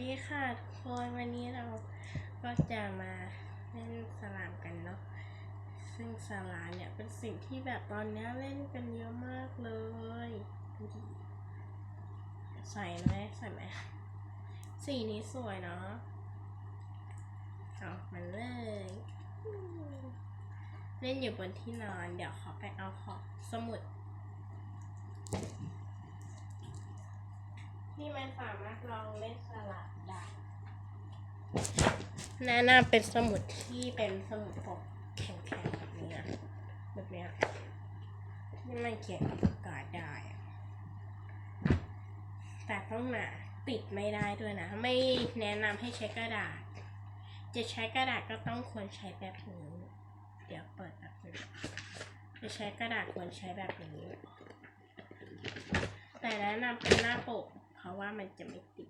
ดีค่ะทุกคนวันนี้เราก็จะมาเล่นสลามกันเนาะซึ่งสลามเนี่ยเป็นสิ่งที่แบบตอนนี้เล่นกันเยอะมากเลยดูดิใส่ไหมใส่ไหมสีนี้สวยเนาะเอามันเลย เล่นอยู่บนที่นอน เดี๋ยวขอไปเอาของสมุด ที่มันสามารถลองเล่นสลับได้แนะนำเป็นสมุดที่เป็นสมุดปกแข็งๆแบบนี้นะแบบเนี้ยที่มันเขียนกับปากกาได้ แต่ต้องหนาติดไม่ได้ด้วยนะ ไม่แนะนำให้ใช้กระดาษ จะใช้กระดาษก็ต้องควรใช้แบบนี้เดี๋ยวเปิดแบบนี้จะใช้กระดาษควรใช้แบบนี้ แต่แนะนำเป็นหน้าปก เพราะว่ามันจะไม่ติด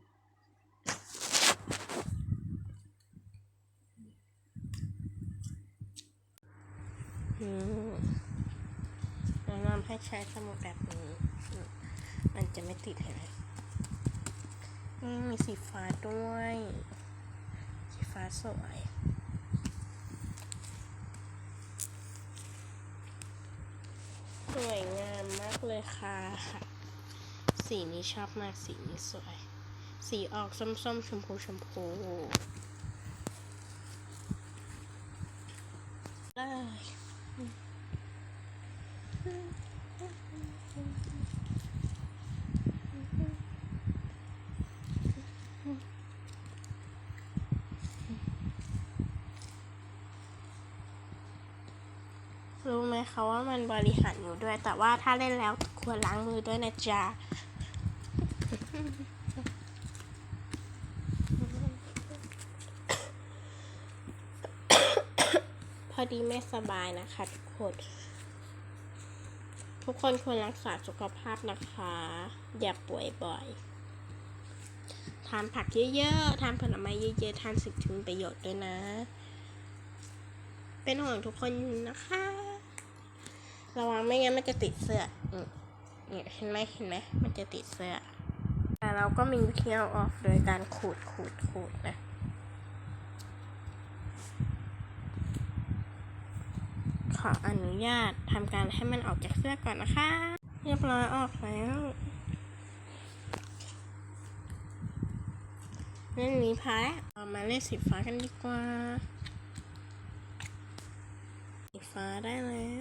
อืมแนะนำให้ใช้สมุดแบบนี้มมันจะไม่ติดเห็นไหมนี่มีสีฟ้าด้วย สีฟ้าสวยสวยงามมากเลยค่ะ สีนี้ชอบมากสีนี้สวย สีออกส้มๆ ชมพูชมพูเลยรู้ไหมคะว่ามันบริหารอยู่ด้วย แต่ว่าถ้าเล่นแล้วควรล้างมือด้วยนะจ๊ะ พ อดีไม่สบายนะคะทุกคน ทุกคนควรรักษาสุขภาพนะคะ อย่าป่วยบ่อยทานผักเยอะๆทานผลไม้เยอะๆทานสิ่งที่มีประโยชน์ด้วยนะ เป็นห่วงทุกคนนะคะ ระวังไม่งั้นมันจะติดเสื้อเนี่ยเห็นไหมเห็นไหมมันจะติดเสื้อแต่เราก็มีวิธีเอาออกโดยการขูดขูดขูดนะ ขออนุญาตทำการให้มันออกจากเสื้อก่อนนะคะ เรียบร้อยออกแล้วเล่นนี้พายเอามาเล่นสีฟ้ากันดีกว่า สีฟ้าได้เลย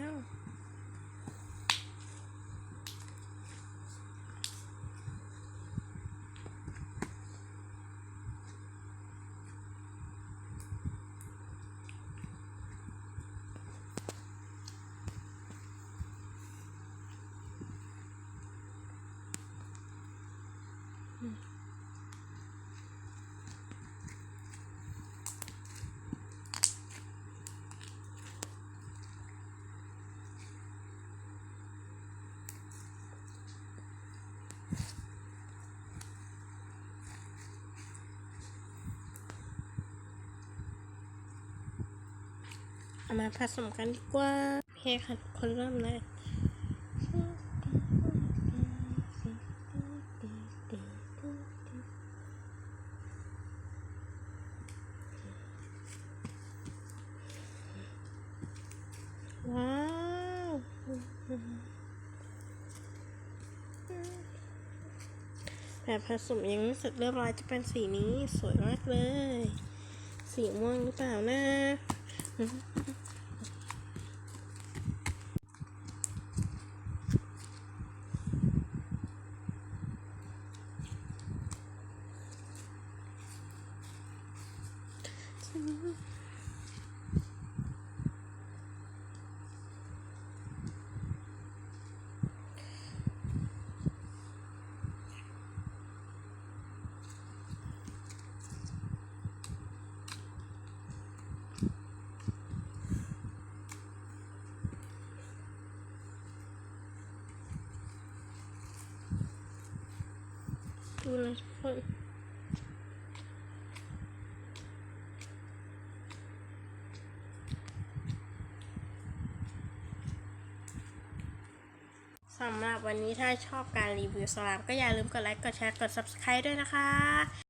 เอามาผสมกันดีกว่าโอเคค่ะคนเริ่มเลยว้าวแบบผสมยังไม่เสร็จเรียบร้อยจะเป็นสีนี้สวยมากเลย สีม่วงหรือเปล่านะ ดูนะทุกคน สำหรับวันนี้ถ้าชอบการรีวิวสลามก็อย่าลืมกดไลค์ กดแชร์ กด subscribe ด้วยนะคะ